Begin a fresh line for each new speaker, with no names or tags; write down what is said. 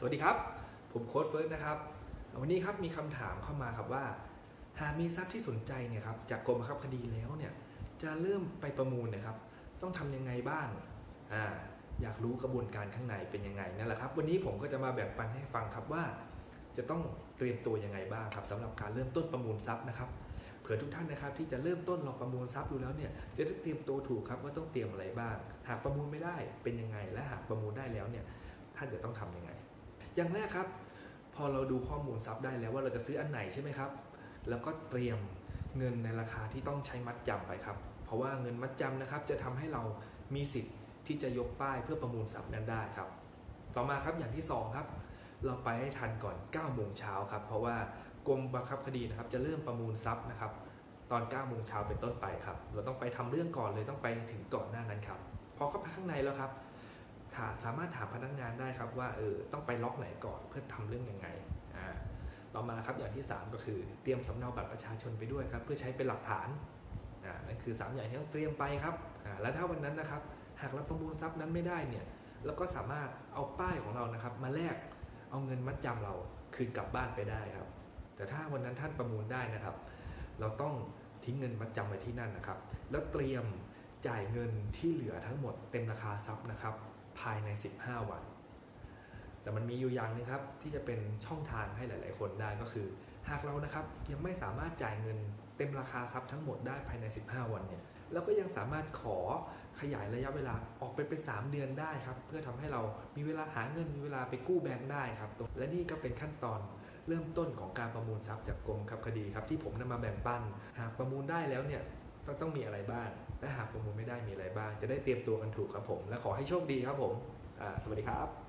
สวัสดีครับ ผมโค้ดเฟิร์สนะครับ วันนี้ครับมีคำถามเข้ามาครับว่า หากมีทรัพย์ที่สนใจเนี่ยครับจากกรมบังคับคดีแล้วเนี่ยจะเริ่มไปประมูลนะครับ ต้องทำยังไงบ้างอ่าอยากรู้กระบวนการข้างในเป็นยังไงนั่นแหละครับ วันนี้ผมก็จะมาแบ่งปันให้ฟังครับว่า จะต้องเตรียมตัวยังไงบ้างครับสำหรับการเริ่มต้นประมูลทรัพย์นะครับเผื่อทุกท่านนะครับที่จะเริ่มต้นลองประมูลทรัพย์ดูแล้วเนี่ยจะได้เตรียมตัวถูกครับว่าต้องเตรียมอะไรบ้าง หากประมูลไม่ได้เป็นยังไง และหากประมูลได้แล้วเนี่ยท่านจะต้องทำยังไง อย่างแรกครับ พอเราดูข้อมูลทรัพย์ได้แล้วว่าเราจะซื้ออันไหนใช่ไหมครับ แล้วก็เตรียมเงินในราคาที่ต้องใช้มัดจำไปครับ เพราะว่าเงินมัดจำนะครับ จะทำให้เรามีสิทธิ์ที่จะยกป้ายเพื่อประมูลทรัพย์นั้นได้ครับ ต่อมาครับอย่างที่สองครับ เราไปให้ทันก่อน9โมงเช้าครับ เพราะว่ากรมบังคับคดีนะครับ จะเริ่มประมูลทรัพย์นะครับ ตอน9โมงเช้าเป็นต้นไปครับ เราต้องไปทำเรื่องก่อนเลยต้องไปถึงก่อนหน้านั้นครับ พอเข้าไปข้างในแล้วครับ สามารถถามพนักงานได้ครับว่าเออต้องไปล็อกไหนก่อนเพื่อทำเรื่องยังไงอ่าต่อมาครับอย่างที่ 3 ก็คือเตรียมสำเนาบัตรประชาชนไปด้วยครับเพื่อใช้เป็นหลักฐานอ่านั่นคือ 3 อย่างที่ต้องเตรียมไปครับอ่าแล้วถ้าวันนั้นนะครับ หากเราประมูลทรัพย์นั้นไม่ได้เนี่ยเราก็สามารถเอาป้ายของเรานะครับ มาแลกเอาเงินมัดจำเราคืนกลับบ้านไปได้ครับ แต่ถ้าวันนั้นท่านประมูลได้นะครับ เราต้องทิ้งเงินมัดจำไว้ที่นั่นนะครับ แล้วเตรียมจ่ายเงินที่เหลือทั้งหมดเต็มราคาทรัพย์นะครับ ภายใน 15 วัน แต่มันมีอยู่อย่างหนึงครับที่จะเป็นช่องทางให้หลาย ๆ คนได้ก็คือ หากเรานะครับยังไม่สามารถจ่ายเงินเต็มราคาทรัพย์ทั้งหมดได้ภายใน 15 วันเนี่ยเราก็ยังสามารถขอขยายระยะเวลาออกไปเป็น 3 เดือนได้ครับ เพื่อทำให้เรามีเวลาหาเงินมีเวลาไปกู้แบงค์ได้ครับ และนี่ก็เป็นขั้นตอนเริ่มต้นของการประมูลทรัพย์จากกรมครับคดีครับที่ผมนำมาแบ่งปัน หากประมูลได้แล้วเนี่ย ต้องต้องมีอะไรบ้างและหากประมูลไม่ได้มีอะไรบ้าง จะได้เตรียมตัวกันถูกครับผม และขอให้โชคดีครับผมสวัสดีครับ